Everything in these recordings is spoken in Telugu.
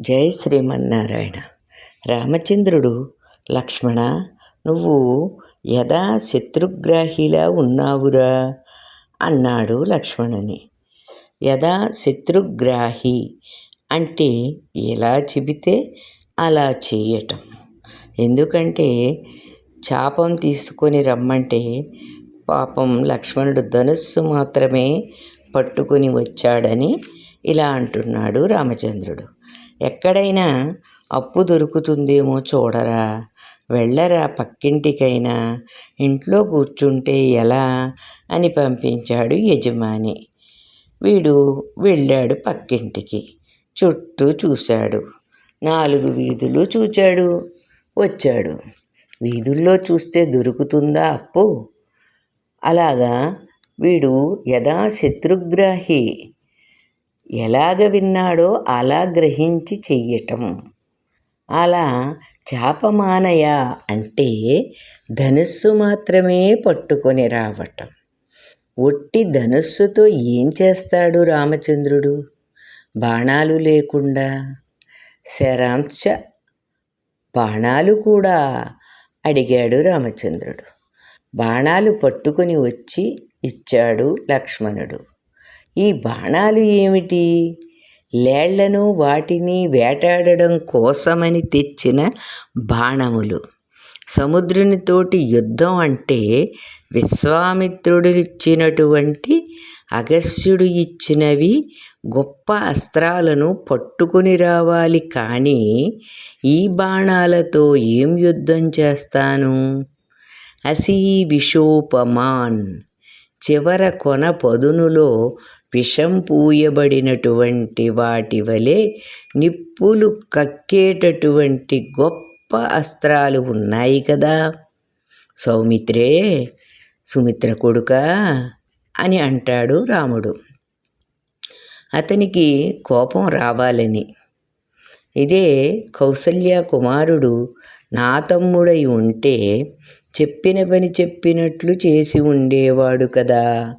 జై శ్రీమన్నారాయణ. రామచంద్రుడు లక్ష్మణ నువ్వు యథా శత్రుగ్రాహిలా ఉన్నావురా అన్నాడు లక్ష్మణుని. యథా శత్రుగ్రాహి అంటే ఎలా చెబితే అలా చేయటం. ఎందుకంటే చాపం తీసుకొని రమ్మంటే పాపం లక్ష్మణుడు ధనుస్సు మాత్రమే పట్టుకుని వచ్చాడని ఇలా అంటున్నాడు రామచంద్రుడు. ఎక్కడైనా అప్పు దొరుకుతుందేమో చూడరా. వెళ్ళరా పక్కింటికైనా. ఇంట్లో కూర్చుంటే ఎలా? అని పంపించాడు యజమాని. వీడు వెళ్ళాడు పక్కింటికి. చుట్టూ చూశాడు. నాలుగు వీధులు చూచాడు. వచ్చాడు. వీధుల్లో చూస్తే దొరుకుతుందా అప్పు? అలాగా వీడు యథా శత్రుగ్రాహి ఎలాగ విన్నాడో అలా గ్రహించి చెయ్యటం. అలా చాపమానయ అంటే ధనుస్సు మాత్రమే పట్టుకొని రావటం. ఒట్టి ధనుస్సుతో ఏం చేస్తాడు రామచంద్రుడు? బాణాలు లేకుండా? శరాంశ బాణాలు కూడా? అడిగాడు రామచంద్రుడు. బాణాలు పట్టుకొని వచ్చి ఇచ్చాడు లక్ష్మణుడు. ఈ బాణాలు ఏమిటి? లేళ్ళను వాటిని వేటాడడం కోసమని తెచ్చిన బాణములు. సముద్రునితోటి యుద్ధం అంటే విశ్వామిత్రుడు ఇచ్చినటువంటి అగస్యుడు ఇచ్చినవి గొప్ప అస్త్రాలను పట్టుకుని రావాలి కానీ ఈ బాణాలతో ఏం యుద్ధం చేస్తాను? అసీ విషోపమాన్ చివర కొన పదునులో విషం పూయబడినటువంటి వాటి వలె నిప్పులు కక్కేటటువంటి గొప్ప అస్త్రాలు ఉన్నాయి కదా. సౌమిత్రే సుమిత్ర కొడుక అని అంటాడు రాముడు. అతనికి కోపం రావాలని. ఇదే కౌసల్య కుమారుడు నా తమ్ముడై ఉంటే చెప్పిన పని చెప్పినట్లు చేసి ఉండేవాడు కదా.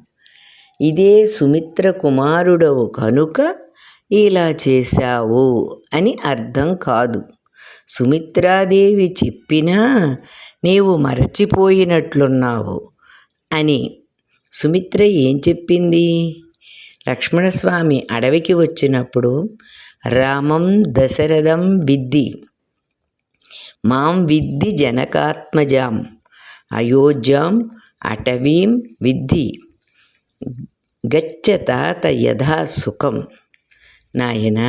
ఇదే సుమిత్ర కుమారుడవు కనుక ఇలా చేశావు అని అర్థం కాదు. సుమిత్రాదేవి చెప్పినా నీవు మరచిపోయినట్లున్నావు అని సుమిత్ర ఏం చెప్పింది? లక్ష్మణస్వామి అడవికి వచ్చినప్పుడు రామం దశరథం విద్ది. మాం విద్ది జనకాత్మజాం. అయోధ్యాం అటవీం విద్ది. గచ్చ తాత యథా సుఖం. నాయన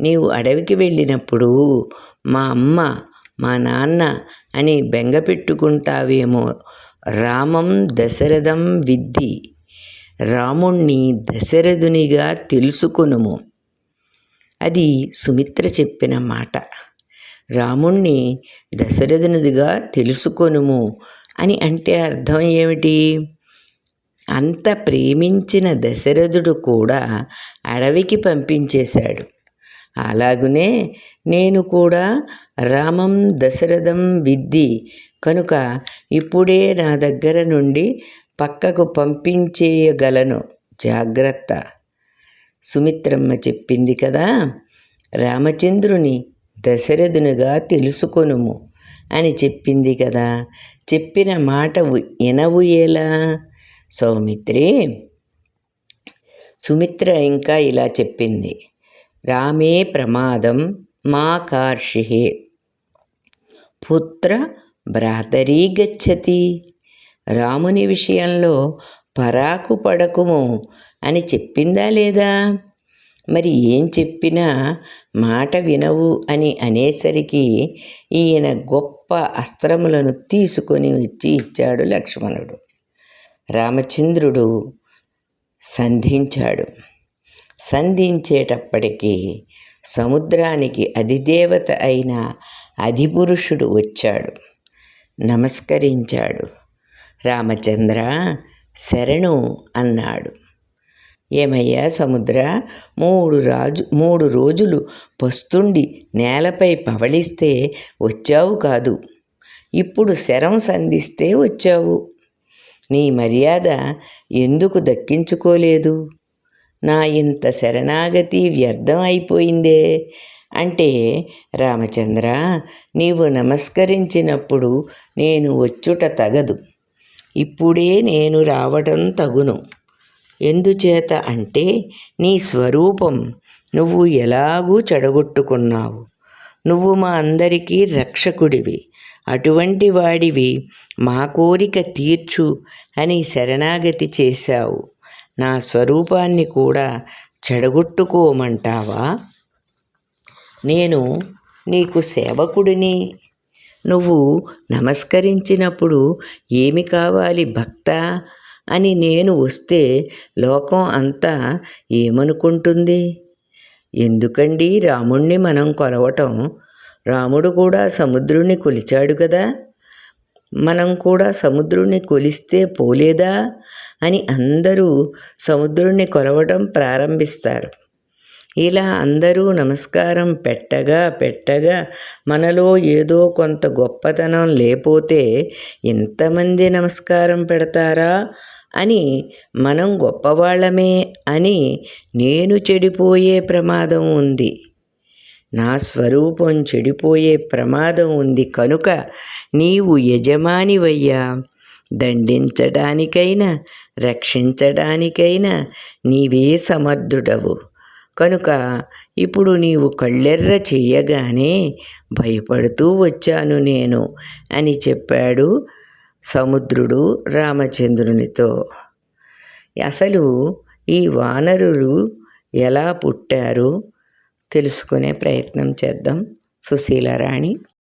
నీవు అడవికి వెళ్ళినప్పుడు మా అమ్మ మా నాన్న అని బెంగ పెట్టుకుంటావేమో. రామం దశరథం విద్ది రాముణ్ణి దశరథునిగా తెలుసుకొనుము. అది సుమిత్ర చెప్పిన మాట. రాముణ్ణి దశరథునిదిగా తెలుసుకొనుము అని అంటే అర్థం ఏమిటి? అంత ప్రేమించిన దశరథుడు కూడా అడవికి పంపించేశాడు. అలాగునే నేను కూడా రామం దశరథం విద్ది కనుక ఇప్పుడే నా దగ్గర నుండి పక్కకు పంపించేయగలను. జాగ్రత్త. సుమిత్రమ్మ చెప్పింది కదా? రామచంద్రుని దశరథునిగా తెలుసుకొనుము అని చెప్పింది కదా? చెప్పిన మాట ఎనవు ఎలా? సౌమిత్రి. సుమిత్ర ఇంకా ఇలా చెప్పింది. రామే ప్రమాదం మా కార్షిహే. పుత్ర భ్రాతరీ గచ్చతి. రాముని విషయంలో పరాకు పడకుము అని చెప్పిందా లేదా? మరి ఏం చెప్పినా మాట వినవు అని అనేసరికి ఈయన గొప్ప అస్త్రములను తీసుకొని వచ్చి ఇచ్చాడు లక్ష్మణుడు. రామచంద్రుడు సంధించాడు. సంధించేటప్పటికీ సముద్రానికి అధిదేవత అయిన అధిపురుషుడు వచ్చాడు. నమస్కరించాడు. రామచంద్ర శరణు అన్నాడు. ఏమయ్యా సముద్ర మూడు రాజు మూడు రోజులు పస్తుండి నేలపై పవళిస్తే వచ్చావు కాదు. ఇప్పుడు శరం సంధిస్తే వచ్చావు. నీ మర్యాద ఎందుకు దక్కించుకోలేదు? నా ఇంత శరణాగతి వ్యర్థం అయిపోయిందే. అంటే రామచంద్ర నీవు నమస్కరించినప్పుడు నేను వచ్చుట తగదు. ఇప్పుడే నేను రావటం తగును. ఎందుచేత అంటే నీ స్వరూపం నువ్వు ఎలాగూ చెడగొట్టుకున్నావు. నువ్వు మా అందరికీ రక్షకుడివి. అటువంటి వాడివి మా కోరిక తీర్చు అని శరణాగతి చేశావు. నా స్వరూపాన్ని కూడా చెడగొట్టుకోమంటావా? నేను నీకు సేవకుడిని. నువ్వు నమస్కరించినప్పుడు ఏమి కావాలి భక్త? అని నేను వస్తే లోకం అంతా ఏమనుకుంటుంది? ఎందుకండి రాముణ్ణి మనం కొలవటం రాముడు కూడా సముద్రుణ్ణి కొలిచాడు కదా మనం కూడా సముద్రుణ్ణి కొలిస్తే పోలేదా? అని అందరూ సముద్రుణ్ణి కొలవడం ప్రారంభిస్తారు. ఇలా అందరూ నమస్కారం పెట్టగా పెట్టగా మనలో ఏదో కొంత గొప్పతనం లేపోతే ఎంతమంది నమస్కారం పెడతారా? అని మనం గొప్పవాళ్ళమే అని నేను చెడిపోయే ప్రమాదం ఉంది. నా స్వరూపం చెడిపోయే ప్రమాదం ఉంది కనుక నీవు యజమానివయ్యా. దండించడానికైనా రక్షించడానికైనా నీవే సమర్థుడవు. కనుక ఇప్పుడు నీవు కళ్ళెర్ర చెయ్యగానే భయపడుతూ వచ్చాను నేను అని చెప్పాడు సముద్రుడు రామచంద్రునితో. అసలు ఈ వానరులు ఎలా పుట్టారు? తెలుసుకునే ప్రయత్నం చేద్దాం. సుశీలరాణి